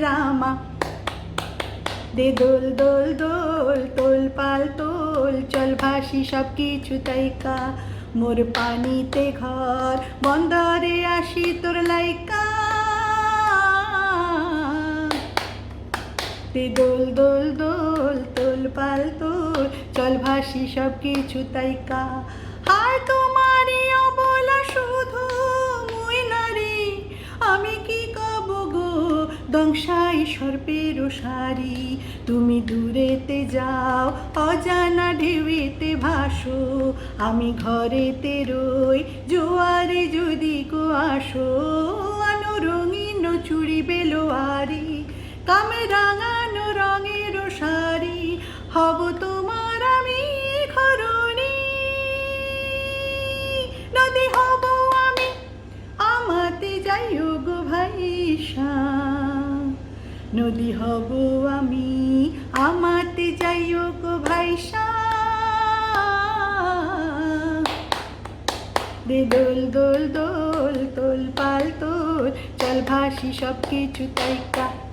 রামা দে দোল দোল দোল তোল পাল তোল চল ভাসি সব কিছু তাইকা মোর পানিতে ঘর বন্দরে আসি তোর লাইকা দে দোল দোল দোল তোল পাল তোল চল ভাসি সব কিছু তাইকা হায় তোমারই অবলা শুধু মুই নারী, আমি কি কব গো? দংশাই সর্পের সারি, তুমি দূরেতে যাও, অজানা ঢেউতে ভাসো, আমি ঘরেতে রই, জোয়ারে যদি গো আসো আনো রঙিন চুড়ি বেলোয়ারি কামে রাঙানো নদী হব আমি, আমাতে যাইও গো ভাইসা দোল দোল দোল, তোল পাল তোল, চল ভাসি সব কিছু তাইকা